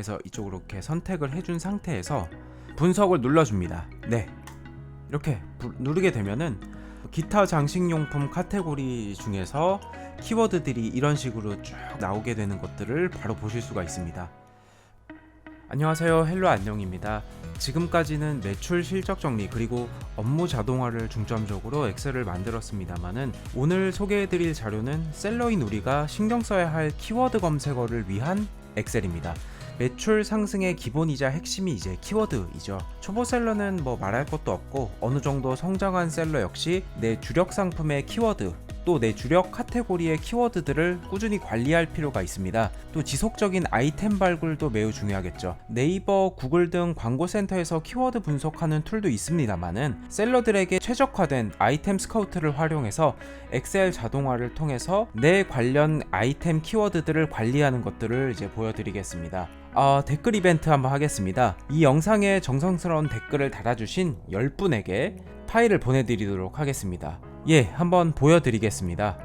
그래서 이쪽으로 이렇게 선택을 해준 상태에서 분석을 눌러줍니다. 네. 이렇게 부- 누르게 되면은 기타 장식용품 카테고리 중에서 키워드들이 이런 식으로 쭉 나오게 되는 것들을 바로 보실 수가 있습니다. 안녕하세요. 헬로 안녕입니다. 지금까지는 매출 실적 정리 그리고 업무 자동화를 중점적으로 엑셀을 만들었습니다만은 오늘 소개해드릴 자료는 셀러인 우리가 신경 써야 할 키워드 검색어를 위한 엑셀입니다. 매출 상승의 기본이자 핵심이 이제 키워드이죠. 초보 셀러는 뭐 말할 것도 없고 어느 정도 성장한 셀러 역시 내 주력 상품의 키워드 또내 주력 카테고리의 키워드들을 꾸준히 관리할 필요가 있습니다. 또 지속적인 아이템 발굴도 매우 중요하겠죠. 네이버, 구글 등 광고 센터에서 키워드 분석하는 툴도 있습니다만은 셀러들에게 최적화된 아이템 스카우트를 활용해서 엑셀 자동화를 통해서 내 관련 아이템 키워드들을 관리하는 것들을 이제 보여드리겠습니다. 아, 댓글 이벤트 한번 하겠습니다. 이 영상에 정성스러운 댓글을 달아주신 10분에게 파일을 보내드리도록 하겠습니다. 예, 한번 보여드리겠습니다.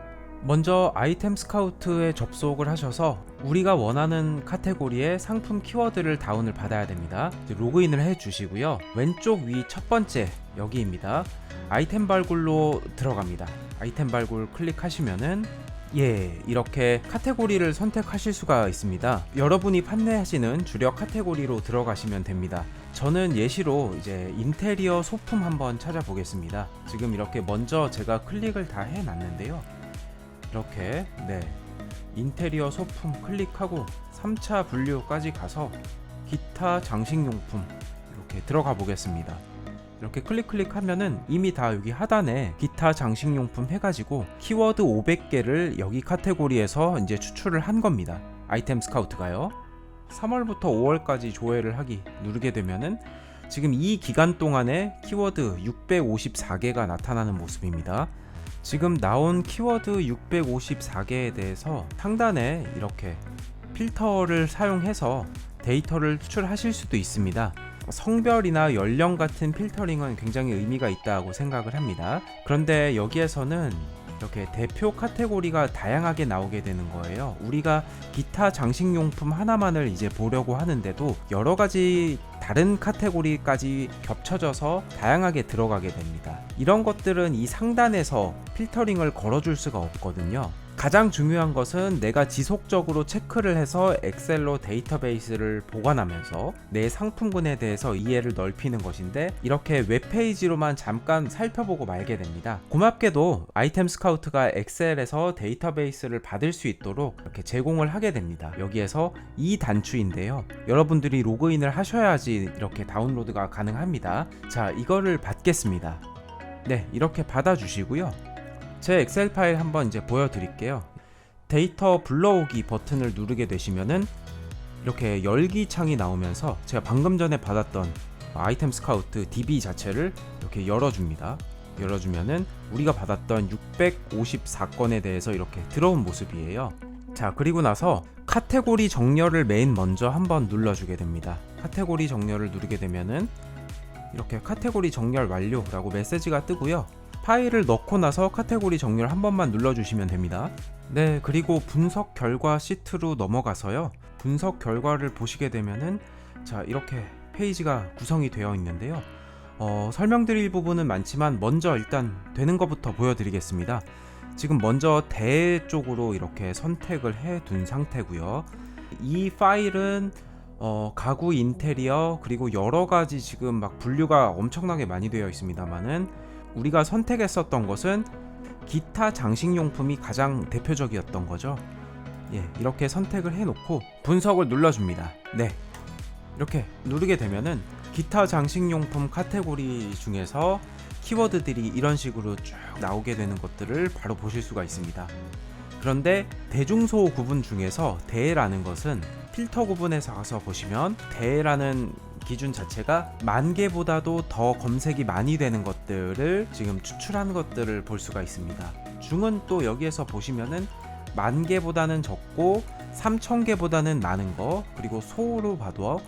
먼저 아이템 스카우트에 접속을 하셔서 우리가 원하는 카테고리의 상품 키워드를 다운을 받아야 됩니다. 로그인을 해 주시고요. 왼쪽 위 첫 번째 여기입니다. 아이템 발굴로 들어갑니다. 아이템 발굴 클릭하시면은 예, 이렇게 카테고리를 선택하실 수가 있습니다. 여러분이 판매하시는 주력 카테고리로 들어가시면 됩니다. 저는 예시로 이제 인테리어 소품 한번 찾아보겠습니다. 지금 이렇게 먼저 제가 클릭을 다 해놨는데요. 이렇게 네 인테리어 소품 클릭하고 3차 분류까지 가서 기타 장식용품 이렇게 들어가 보겠습니다. 이렇게 클릭 클릭하면은 이미 다 여기 하단에 기타 장식용품 해가지고 키워드 500개를 여기 카테고리에서 이제 추출을 한 겁니다. 아이템 스카우트가요. 3월부터 5월까지 조회를 하기 누르게 되면은 지금 이 기간 동안에 키워드 654개가 나타나는 모습입니다. 지금 나온 키워드 654개에 대해서 상단에 이렇게 필터를 사용해서 데이터를 추출하실 수도 있습니다. 성별이나 연령 같은 필터링은 굉장히 의미가 있다고 생각을 합니다. 그런데 여기에서는 이렇게 대표 카테고리가 다양하게 나오게 되는 거예요. 우리가 기타 장식용품 하나만을 이제 보려고 하는데도 여러 가지 다른 카테고리까지 겹쳐져서 다양하게 들어가게 됩니다. 이런 것들은 이 상단에서 필터링을 걸어줄 수가 없거든요. 가장 중요한 것은 내가 지속적으로 체크를 해서 엑셀로 데이터베이스를 보관하면서 내 상품군에 대해서 이해를 넓히는 것인데 이렇게 웹페이지로만 잠깐 살펴보고 말게 됩니다. 고맙게도 아이템 스카우트가 엑셀에서 데이터베이스를 받을 수 있도록 이렇게 제공을 하게 됩니다. 여기에서 이 단추인데요. 여러분들이 로그인을 하셔야지 이렇게 다운로드가 가능합니다. 자, 이거를 받겠습니다. 네, 이렇게 받아주시고요. 제 엑셀 파일 한번 이제 보여드릴게요. 데이터 불러오기 버튼을 누르게 되시면은 이렇게 열기 창이 나오면서 제가 방금 전에 받았던 아이템 스카우트 DB 자체를 이렇게 열어줍니다. 열어주면은 우리가 받았던 654건에 대해서 이렇게 들어온 모습이에요. 자, 그리고 나서 카테고리 정렬을 메인 먼저 한번 눌러주게 됩니다. 카테고리 정렬을 누르게 되면은 이렇게 카테고리 정렬 완료라고 메시지가 뜨고요. 파일을 넣고 나서 카테고리 정렬 한 번만 눌러주시면 됩니다. 네, 그리고 분석 결과 시트로 넘어가서요. 분석 결과를 보시게 되면은 자 이렇게 페이지가 구성이 되어 있는데요. 어, 설명드릴 부분은 많지만 먼저 일단 되는 것부터 보여드리겠습니다. 지금 먼저 대 쪽으로 이렇게 선택을 해 둔 상태고요. 이 파일은 어, 가구 인테리어 그리고 여러 가지 지금 막 분류가 엄청나게 많이 되어 있습니다만은 우리가 선택했었던 것은 기타 장식용품이 가장 대표적이었던 거죠. 예, 이렇게 선택을 해놓고 분석을 눌러줍니다. 네, 이렇게 누르게 되면은 기타 장식용품 카테고리 중에서 키워드들이 이런 식으로 쭉 나오게 되는 것들을 바로 보실 수가 있습니다. 그런데 대중소 구분 중에서 대라는 것은 필터 구분에서 가서 보시면 대라는 기준 자체가 만 개보다도 더 검색이 많이 되는 것들을 지금 추출한 것들을 볼 수가 있습니다. 중은 또 여기에서 보시면은 만 개보다는 적고 3천 개보다는 많은 거 그리고 소로 봐도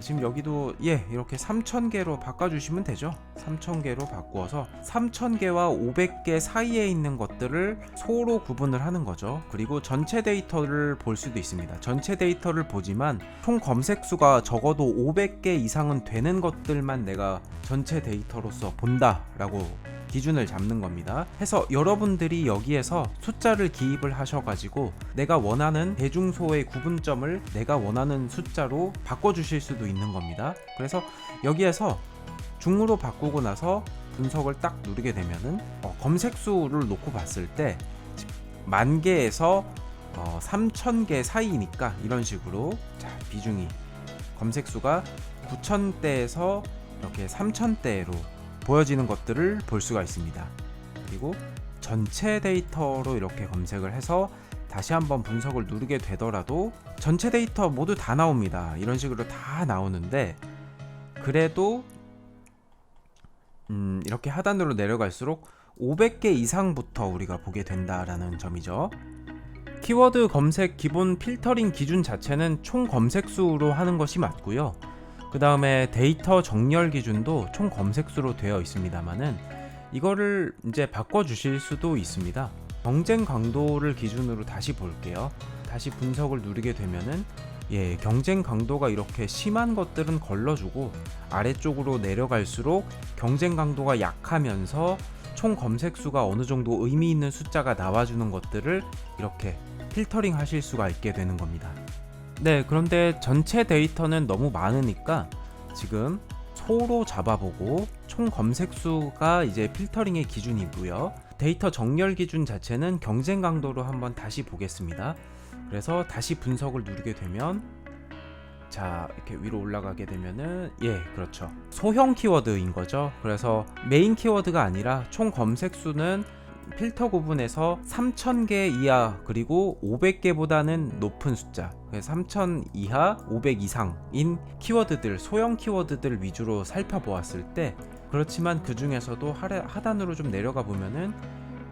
지금 여기도 예 이렇게 3000개로 바꿔주시면 되죠. 3000개로 바꾸어서 3000개와 500개 사이에 있는 것들을 소로 구분을 하는 거죠. 그리고 전체 데이터를 볼 수도 있습니다. 전체 데이터를 보지만 총 검색 수가 적어도 500개 이상은 되는 것들만 내가 전체 데이터로서 본다 라고 기준을 잡는 겁니다. 해서 여러분들이 여기에서 숫자를 기입을 하셔가지고 내가 원하는 대중소의 구분점을 내가 원하는 숫자로 바꿔주실 수도 있는 겁니다. 그래서 여기에서 중으로 바꾸고 나서 분석을 딱 누르게 되면은 어, 검색 수를 놓고 봤을 때 만 개에서 어, 3천 개 사이니까 이런 식으로 자 비중이 검색 수가 9,000대에서 이렇게 3,000대로 보여지는 것들을 볼 수가 있습니다. 그리고 전체 데이터로 이렇게 검색을 해서 다시 한번 분석을 누르게 되더라도 전체 데이터 모두 다 나옵니다. 이런 식으로 다 나오는데 그래도 음, 이렇게 하단으로 내려갈수록 500개 이상부터 우리가 보게 된다라는 점이죠. 키워드 검색 기본 필터링 기준 자체는 총 검색 수로 하는 것이 맞고요. 그 다음에 데이터 정렬 기준도 총 검색 수로 되어 있습니다만은 이거를 이제 바꿔 주실 수도 있습니다. 경쟁 강도를 기준으로 다시 볼게요. 다시 분석을 누르게 되면은 예, 경쟁 강도가 이렇게 심한 것들은 걸러주고 아래쪽으로 내려갈수록 경쟁 강도가 약하면서 총 검색 수가 어느 정도 의미 있는 숫자가 나와주는 것들을 이렇게 필터링 하실 수가 있게 되는 겁니다. 네, 그런데 전체 데이터는 너무 많으니까 지금 소로 잡아보고 총 검색 수가 이제 필터링의 기준이고요. 데이터 정렬 기준 자체는 경쟁 강도로 한번 다시 보겠습니다. 그래서 다시 분석을 누르게 되면 자 이렇게 위로 올라가게 되면은 예 그렇죠 소형 키워드인 거죠 그래서 메인 키워드가 아니라 총 검색 수는 필터 구분에서 3000개 이하 그리고 500개보다는 높은 숫자 3000 이하 500 이상인 키워드들 소형 키워드들 위주로 살펴보았을 때 그렇지만 그 중에서도 하단으로 좀 내려가 보면은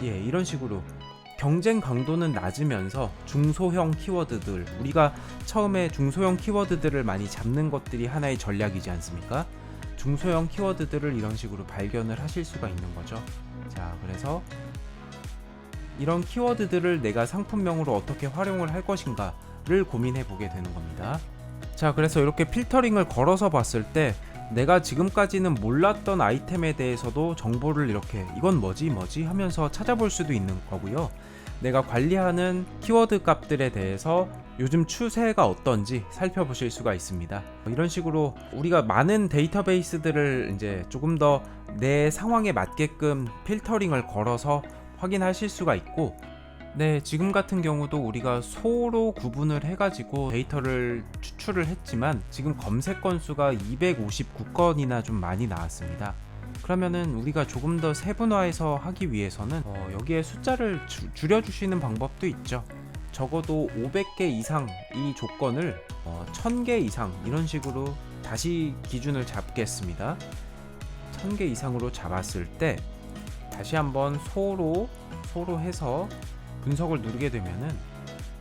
예 이런 식으로 경쟁 강도는 낮으면서 중소형 키워드들 우리가 처음에 중소형 키워드들을 많이 잡는 것들이 하나의 전략이지 않습니까? 중소형 키워드들을 이런 식으로 발견을 하실 수가 있는 거죠. 자, 그래서 이런 키워드들을 내가 상품명으로 어떻게 활용을 할 것인가를 고민해 보게 되는 겁니다. 자, 그래서 이렇게 필터링을 걸어서 봤을 때 내가 지금까지는 몰랐던 아이템에 대해서도 정보를 이렇게 이건 뭐지 뭐지 하면서 찾아볼 수도 있는 거고요. 내가 관리하는 키워드 값들에 대해서 요즘 추세가 어떤지 살펴보실 수가 있습니다. 이런 식으로 우리가 많은 데이터베이스들을 이제 조금 더 내 상황에 맞게끔 필터링을 걸어서 확인하실 수가 있고 네, 지금 같은 경우도 우리가 소로 구분을 해가지고 데이터를 추출을 했지만 지금 검색 건수가 259건이나 좀 많이 나왔습니다. 그러면은 우리가 조금 더 세분화해서 하기 위해서는 어, 여기에 숫자를 주, 줄여주시는 방법도 있죠. 적어도 500개 이상 이 조건을 어, 1000개 이상 이런 식으로 다시 기준을 잡겠습니다. 1000개 이상으로 잡았을 때 다시 한번 소로 소로 해서 분석을 누르게 되면은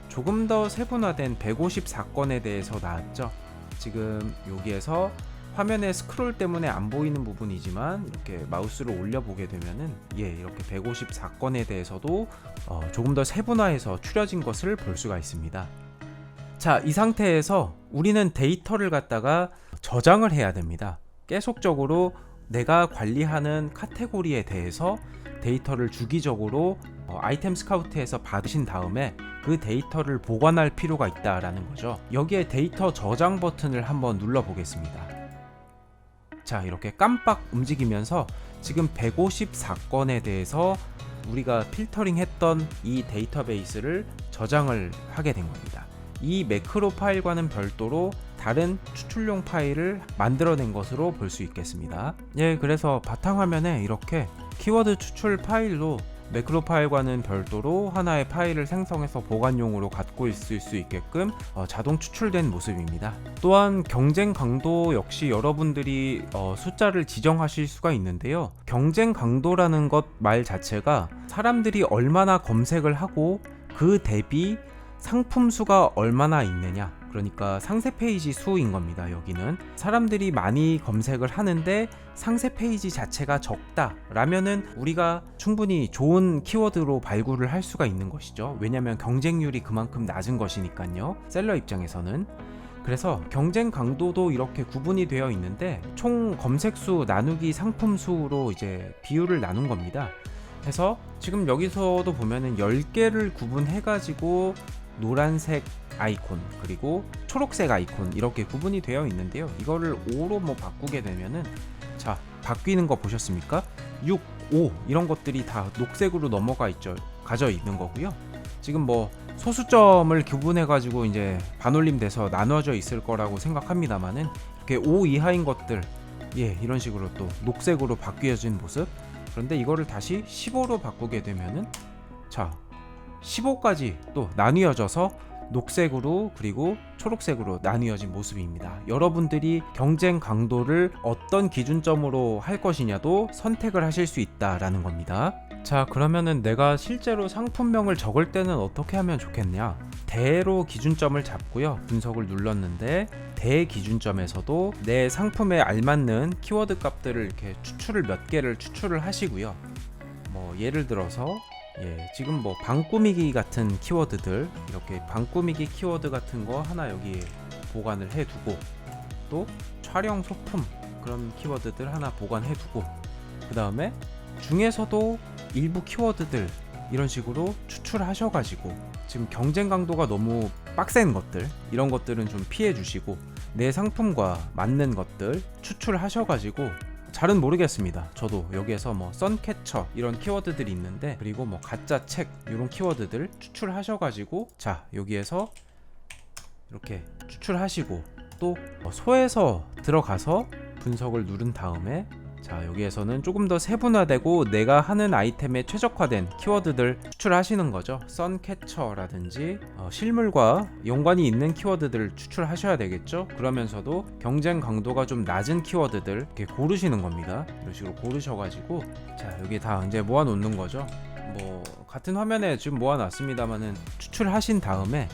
조금 더 세분화된 154건에 대해서 나왔죠. 지금 여기에서 화면에 스크롤 때문에 안 보이는 부분이지만 이렇게 마우스를 올려 보게 되면은 예 이렇게 154건에 대해서도 어, 조금 더 세분화해서 추려진 것을 볼 수가 있습니다. 자, 이 상태에서 우리는 데이터를 갖다가 저장을 해야 됩니다. 계속적으로 내가 관리하는 카테고리에 대해서 데이터를 주기적으로 어, 아이템 스카우트에서 받으신 다음에 그 데이터를 보관할 필요가 있다라는 거죠. 여기에 데이터 저장 버튼을 한번 눌러 보겠습니다. 자, 이렇게 깜빡 움직이면서 지금 154건에 대해서 우리가 필터링 했던 이 데이터베이스를 저장을 하게 된 겁니다. 이 매크로 파일과는 별도로 다른 추출용 파일을 만들어낸 것으로 볼 수 있겠습니다. 예, 그래서 바탕화면에 이렇게 키워드 추출 파일로 매크로 파일과는 별도로 하나의 파일을 생성해서 보관용으로 갖고 있을 수 있게끔 어, 자동 추출된 모습입니다. 또한 경쟁 강도 역시 여러분들이 어, 숫자를 지정하실 수가 있는데요. 경쟁 강도라는 것 말 자체가 사람들이 얼마나 검색을 하고 그 대비 상품 수가 얼마나 있느냐 그러니까 상세 페이지 수인 겁니다. 여기는 사람들이 많이 검색을 하는데 상세 페이지 자체가 적다 라면은 우리가 충분히 좋은 키워드로 발굴을 할 수가 있는 것이죠. 왜냐하면 경쟁률이 그만큼 낮은 것이니까요. 셀러 입장에서는 그래서 경쟁 강도도 이렇게 구분이 되어 있는데 총 검색 수 나누기 상품 수로 이제 비율을 나눈 겁니다. 해서 지금 여기서도 보면은 10개를 구분해 가지고 노란색 아이콘 그리고 초록색 아이콘 이렇게 구분이 되어 있는데요. 이거를 5로 뭐 바꾸게 되면은 자, 바뀌는 거 보셨습니까? 6, 5 이런 것들이 다 녹색으로 넘어가 있죠. 가져 있는 거고요. 지금 뭐 소수점을 구분해 가지고 이제 반올림 돼서 나눠져 있을 거라고 생각합니다만은 이렇게 5 이하인 것들 예, 이런 식으로 또 녹색으로 바뀌어진 모습. 그런데 이거를 다시 15로 바꾸게 되면은 자, 15까지 또 나뉘어져서 녹색으로 그리고 초록색으로 나뉘어진 모습입니다. 여러분들이 경쟁 강도를 어떤 기준점으로 할 것이냐도 선택을 하실 수 있다라는 겁니다. 자, 그러면은 내가 실제로 상품명을 적을 때는 어떻게 하면 좋겠냐? 대로 기준점을 잡고요. 분석을 눌렀는데 대 기준점에서도 내 상품에 알맞는 키워드 값들을 이렇게 추출을 몇 개를 추출을 하시고요. 뭐 예를 들어서 예, 지금 뭐 방꾸미기 같은 키워드들 이렇게 방꾸미기 키워드 같은 거 하나 여기에 보관을 해두고 또 촬영 소품 그런 키워드들 하나 보관해두고 그 다음에 중에서도 일부 키워드들 이런 식으로 추출하셔가지고 지금 경쟁 강도가 너무 빡센 것들 이런 것들은 좀 피해 주시고 내 상품과 맞는 것들 추출하셔가지고 잘은 모르겠습니다. 저도 여기에서 뭐 썬캐쳐 이런 키워드들이 있는데 그리고 뭐 가짜 책 이런 키워드들 추출하셔가지고 자 여기에서 이렇게 추출하시고 또 어, 소에서 들어가서 분석을 누른 다음에 자 여기에서는 조금 더 세분화되고 내가 하는 아이템에 최적화된 키워드들 추출하시는 거죠. 썬캐쳐라든지 어, 실물과 연관이 있는 키워드들 추출하셔야 되겠죠? 그러면서도 경쟁 강도가 좀 낮은 키워드들 이렇게 고르시는 겁니다. 이런 식으로 고르셔가지고 자 여기 다 이제 모아놓는 거죠. 뭐 같은 화면에 지금 모아놨습니다만은 추출하신 다음에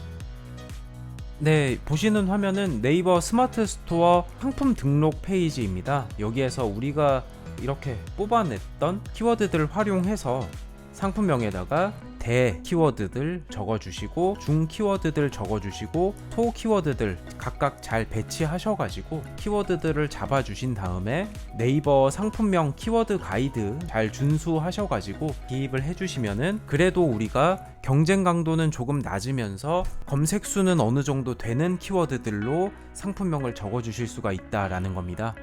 네, 보시는 화면은 네이버 스마트 스토어 상품 등록 페이지입니다. 여기에서 우리가 이렇게 뽑아냈던 키워드들을 활용해서 상품명에다가 대 키워드들 적어주시고 중 키워드들 적어주시고 소 키워드들 각각 잘 배치하셔가지고 키워드들을 잡아주신 다음에 네이버 상품명 키워드 가이드 잘 준수하셔가지고 기입을 해주시면은 그래도 우리가 경쟁 강도는 조금 낮으면서 검색 수는 어느 정도 되는 키워드들로 상품명을 적어주실 수가 있다라는 겁니다.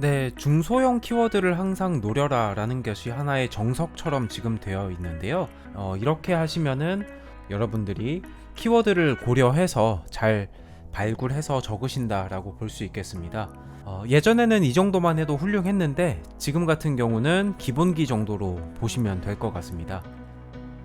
네, 중소형 키워드를 항상 노려라 라는 것이 하나의 정석처럼 지금 되어 있는데요. 어, 이렇게 하시면은 여러분들이 키워드를 고려해서 잘 발굴해서 적으신다라고 볼 수 있겠습니다. 어, 예전에는 이 정도만 해도 훌륭했는데 지금 같은 경우는 기본기 정도로 보시면 될 것 같습니다.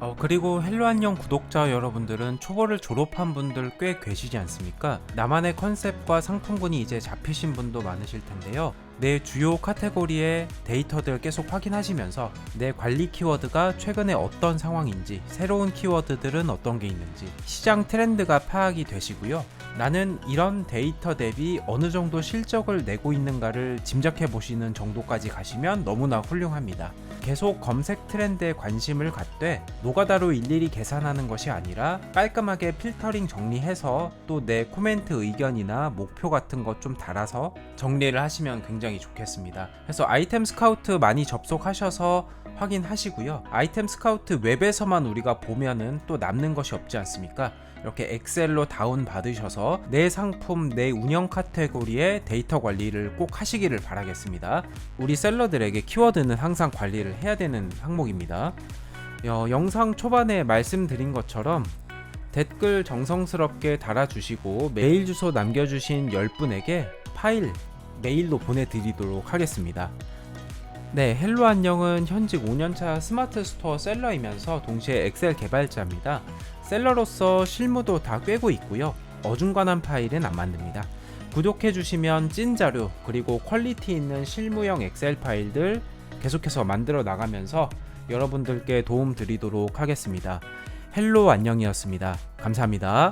어, 그리고 헬로 안녕 구독자 여러분들은 초보를 졸업한 분들 꽤 계시지 않습니까? 나만의 컨셉과 상품군이 이제 잡히신 분도 많으실 텐데요. 내 주요 카테고리의 데이터들 계속 확인하시면서 내 관리 키워드가 최근에 어떤 상황인지, 새로운 키워드들은 어떤 게 있는지, 시장 트렌드가 파악이 되시고요. 나는 이런 데이터 대비 어느 정도 실적을 내고 있는가를 짐작해 보시는 정도까지 가시면 너무나 훌륭합니다. 계속 검색 트렌드에 관심을 갖되 노가다로 일일이 계산하는 것이 아니라 깔끔하게 필터링 정리해서 또 내 코멘트 의견이나 목표 같은 것 좀 달아서 정리를 하시면 굉장히 좋겠습니다. 그래서 아이템 스카우트 많이 접속하셔서 확인하시고요. 아이템 스카우트 웹에서만 우리가 보면은 또 남는 것이 없지 않습니까? 이렇게 엑셀로 다운 받으셔서 내 상품, 내 운영 카테고리의 데이터 관리를 꼭 하시기를 바라겠습니다. 우리 셀러들에게 키워드는 항상 관리를 해야 되는 항목입니다. 어, 영상 초반에 말씀드린 것처럼 댓글 정성스럽게 달아주시고 메일 주소 남겨주신 10분에게 파일 메일로 보내드리도록 하겠습니다. 네, 헬로 안녕은 현직 5년차 스마트 스토어 셀러이면서 동시에 엑셀 개발자입니다. 셀러로서 실무도 다 꿰고 있고요. 어중간한 파일은 안 만듭니다. 구독해 주시면 찐 자료 그리고 퀄리티 있는 실무형 엑셀 파일들 계속해서 만들어 나가면서 여러분들께 도움 드리도록 하겠습니다. 헬로 안녕이었습니다. 감사합니다.